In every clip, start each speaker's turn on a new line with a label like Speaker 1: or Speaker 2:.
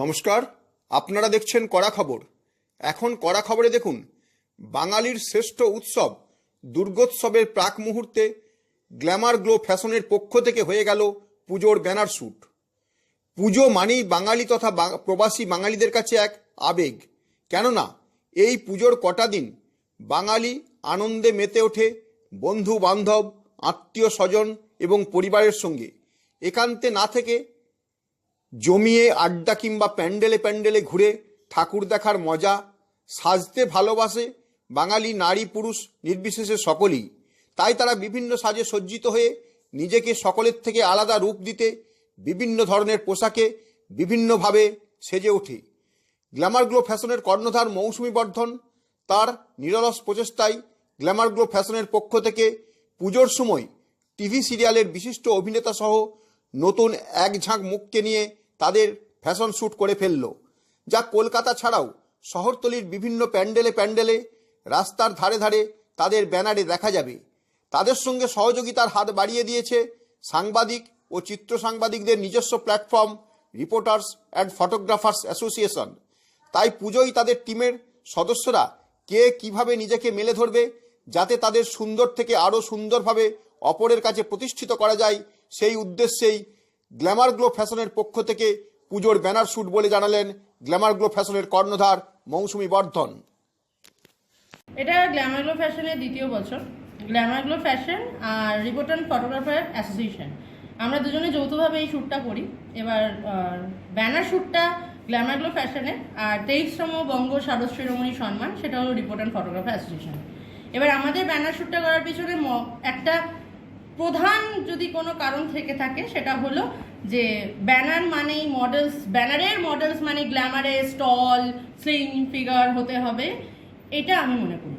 Speaker 1: নমস্কার, আপনারা দেখছেন কড়া খবর। এখন কড়া খবরে দেখুন, বাঙালির শ্রেষ্ঠ উৎসব দুর্গোৎসবের প্রাক মুহূর্তে গ্ল্যামার গ্লো ফ্যাশনের পক্ষ থেকে হয়ে গেল পুজোর ব্যানার শ্যুট পুজো মানেই বাঙালি তথা প্রবাসী বাঙালিদের কাছে এক আবেগ। কেননা, এই পুজোর কটা দিন বাঙালি আনন্দে মেতে ওঠে বন্ধু বান্ধব আত্মীয় স্বজন এবং পরিবারের সঙ্গে। একান্তে না থেকে জমিয়ে আড্ডা কিংবা প্যান্ডেলে প্যান্ডেলে ঘুরে ঠাকুর দেখার মজা, সাজতে ভালোবাসে বাঙালি নারী পুরুষ নির্বিশেষে সকলেই। তাই তারা বিভিন্ন সাজে সজ্জিত হয়ে নিজেকে সকলের থেকে আলাদা রূপ দিতে, বিভিন্ন ধরনের পোশাকে বিভিন্নভাবে সেজে ওঠে। গ্ল্যামার গ্লো ফ্যাশনের কর্ণধার মৌসুমী বর্ধন তার নিরলস প্রচেষ্টায় গ্ল্যামার গ্লো ফ্যাশনের পক্ষ থেকে পুজোর সময় টিভি সিরিয়ালের বিশিষ্ট অভিনেতা সহ নতুন এক ঝাঁক মুখকে নিয়ে তাদের ফ্যাশন শ্যুট করে ফেলল। যা কলকাতা ছাড়াও শহরতলির বিভিন্ন প্যান্ডেলে প্যান্ডেলে রাস্তার ধারে ধারে তাদের ব্যানারে দেখা যাবে। তাদের সঙ্গে সহযোগিতার হাত বাড়িয়ে দিয়েছে সাংবাদিক ও চিত্র সাংবাদিকদের নিজস্ব platform, reporters and photographers association. তাই পুজোয় তাদের টিমের সদস্যরা কে কীভাবে নিজেকে মেলে ধরবে, যাতে তাদের সুন্দর থেকে আরও সুন্দরভাবে অপরের কাছে প্রতিষ্ঠিত করা যায় সেই উদ্দেশ্যেই গ্ল্যামার গ্লো ফ্যাশনের পক্ষ থেকে পুজোর ব্যানার শ্যুট বলে জানালেন গ্ল্যামার গ্লো ফ্যাশনের কর্ণধার মৌসুমি বর্ধন।
Speaker 2: এটা গ্ল্যামারগ্লো ফ্যাশনের দ্বিতীয় বছর। গ্ল্যামারগ্লো ফ্যাশন আর রিপোর্টার ফটোগ্রাফার অ্যাসোসিয়েশন। আমরা দুজনে যৌথভাবে এই শ্যুটটা করি। এবার ব্যানার শ্যুটটা গ্ল্যামারগ্লো ফ্যাশনে আর তেইশতম বঙ্গ শারদ শিরোমণি সম্মান, সেটা হলো রিপোর্টার ফটোগ্রাফার অ্যাসোসিয়েশন। এবার আমাদের ব্যানার শ্যুটটা করার পিছনে একটা প্রধান যদি কোনো কারণ থেকে থাকে, সেটা হলো যে ব্যানার মানেই মডেলস ব্যানারের মডেলস মানে গ্ল্যামারে স্টল স্লিং ফিগার হতে হবে। এটা আমি মনে করি।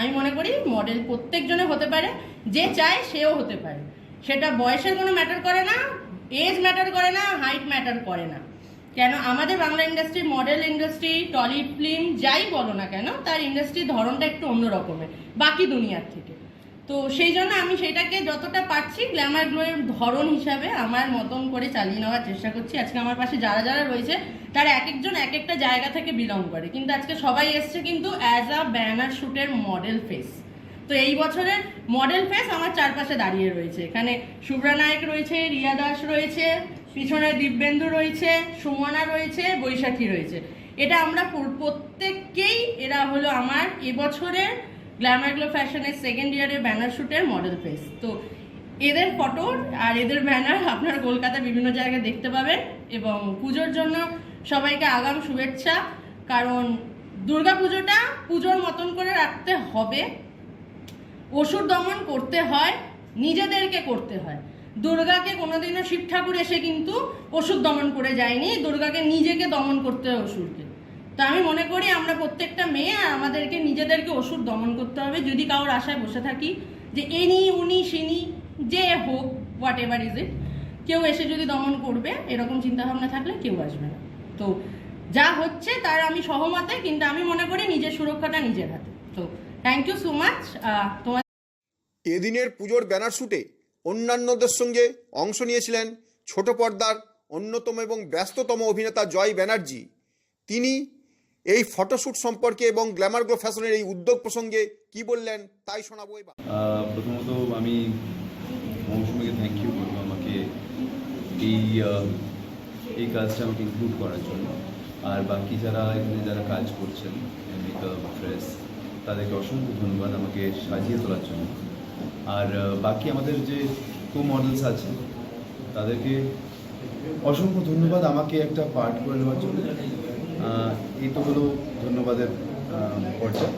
Speaker 2: আমি মনে করি মডেল প্রত্যেকজনে হতে পারে, যে চায় সেও হতে পারে। সেটা বয়সের কোনো ম্যাটার করে না এজ ম্যাটার করে না হাইট ম্যাটার করে না। কেন? আমাদের Bangla industry model industry Tollywood film যাই বলো না কেন, তার ইন্ডাস্ট্রির ধরনটা একটু অন্য রকমের বাকি দুনিয়ার থেকে। তো সেই জন্য আমি সেটাকে যতটা পারছি গ্ল্যামার গ্লোয়ের ধরন হিসাবে আমার মতন করে চালিয়ে নেওয়ার চেষ্টা করছি। আজকে আমার পাশে যারা যারা রয়েছে, তারা এক একজন এক একটা জায়গা থেকে বিলং করে। কিন্তু আজকে সবাই এসছে কিন্তু অ্যাজ আ ব্যানার শ্যুটের মডেল ফেস তো এই বছরের মডেল ফেস আমার চারপাশে দাঁড়িয়ে রয়েছে। এখানে শুভ্রা নায়ক রয়েছে, রিয়া দাস রয়েছে, পিছনে দিব্যেন্দু রয়েছে, সুমনা রয়েছে, বৈশাখী রয়েছে। এটা আমরা প্রত্যেককেই এরা হলো আমার এবছরের গ্ল্যামারগ্লো ফ্যাশনের সেকেন্ড ইয়ারের ব্যানার শ্যুটের মডেল ফেস তো এদের ফটো আর এদের ব্যানার আপনার কলকাতার বিভিন্ন জায়গায় দেখতে পাবেন এবং পুজোর জন্য সবাইকে আগাম শুভেচ্ছা। কারণ দুর্গা পুজোটা পুজোর মতন করে রাখতে হবে। অসুর দমন করতে হয়, নিজেদেরকে করতে হয়। দুর্গাকে কোনোদিনও শিব ঠাকুর এসে কিন্তু অসুর দমন করে যায়নি। দুর্গাকে নিজেকে দমন করতে হয় অসুরকে। তো আমি মনে করি আমরা প্রত্যেকটা মেয়ে আর আমাদেরকে নিজেদেরকে ওষুধ দমন করতে হবে যদি কারোর আশায় বসে থাকি যে এনি, উনি, সিনি, যে হোক হোয়াট এভার ইজ ইট কেউ এসে যদি দমন করবে, এরকম চিন্তাভাবনা থাকলে কেউ আসবে না। তো যা হচ্ছে তার আমি সহমতে, কিন্তু আমি মনে করি নিজের সুরক্ষাটা নিজের হাতে। তো থ্যাংক ইউ সো মাচ তোমার
Speaker 1: এদিনের পুজোর ব্যানার শ্যুটে অন্যান্যদের সঙ্গে অংশ নিয়েছিলেন ছোট পর্দার অন্যতম এবং ব্যস্ততম অভিনেতা জয় ব্যানার্জি। তিনি এই ফটোশ্যুট সম্পর্কে এবং গ্ল্যামার গ্লো ফ্যাশনের এই উদ্যোগ প্রসঙ্গে কি বললেন, তাই শোনাবো এবার।
Speaker 3: প্রথমত আমি মৌসুমিকে থ্যাংক ইউ করব আমাকে এই এই কাজটা আমাকে ইনক্লুড করার জন্য। আর বাকি যারা এখানে যারা কাজ করছেন মেকআপ ড্রেস তাদেরকে অসংখ্য ধন্যবাদ আমাকে সাজিয়ে তোলার জন্য। আর বাকি আমাদের যে কো মডেলস আছে, তাদেরকে অসংখ্য ধন্যবাদ আমাকে একটা পার্ট করে নেওয়ার জন্য। এই তো হলো ধন্যবাদের পর্যায়ে।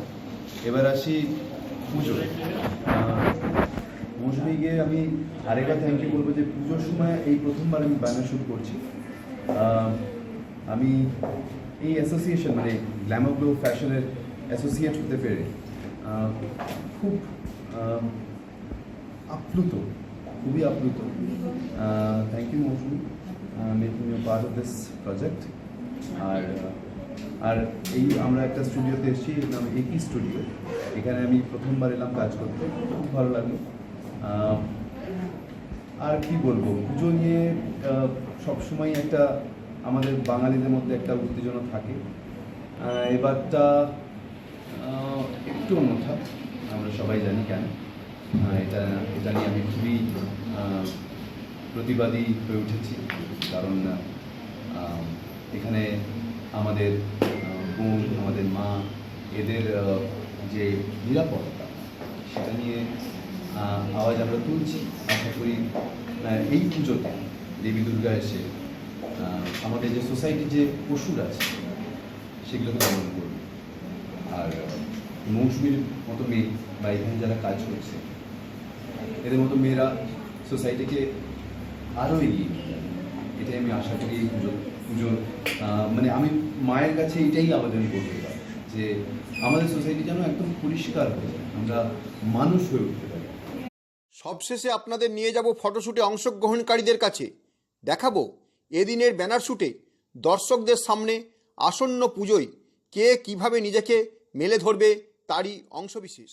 Speaker 3: এবার আসি পুজো গিয়ে আমি আরেকবার থ্যাংক ইউ বলব যে পুজোর সময় এই প্রথমবার আমি ব্যানার শ্যুট করছি। আমি এই অ্যাসোসিয়েশন মানে গ্ল্যামার গ্লো ফ্যাশনের অ্যাসোসিয়েট হতে পেরে খুব আপ্লুত, খুবই আপ্লুত। Thank you Moushumi making you part of this project আর আর এই আমরা একটা স্টুডিওতে এসেছি নাম একই স্টুডিও। এখানে আমি প্রথমবার এলাম কাজ করতে, খুব ভালো লাগল। আর কি বলব? পুজো নিয়ে সবসময় একটা আমাদের বাঙালিদের মধ্যে একটা উত্তেজনা থাকে। এবারটা একটু অন্যথা, আমরা সবাই জানি কেন। এটা এটা নিয়ে আমি খুবই প্রতিবাদী হয়ে উঠেছি। কারণ এখানে আমাদের বোন, আমাদের মা, এদের যে নিরাপত্তা, সেটা নিয়ে আওয়াজ আমরা তুলছি। আশা করি এই পুজোতে দেবী দুর্গা এসে আমাদের যে সোসাইটির যে পশুর আছে সেগুলোকে পালন করবে। আর মৌসুমীর মতো মেয়ে বা এখানে যারা কাজ করছে, এদের মতো মেয়েরা সোসাইটিকে আরও এগিয়ে এটাই আমি আশা করি এই পুজো পুজোর মানে আমি মায়ের কাছে এটাই আবেদন করতে পারি যে আমাদের সোসাইটি যেন একদম পরিষ্কার হয়ে যায়, আমরা মানুষ হয়ে উঠতে পারি।
Speaker 1: সবশেষে আপনাদের নিয়ে যাব ফটোশ্যুটে অংশগ্রহণকারীদের কাছে। দেখাবো এদিনের ব্যানার শ্যুটে দর্শকদের সামনে আসন্ন পুজোয় কে কীভাবে নিজেকে মেলে ধরবে তারই অংশবিশেষ।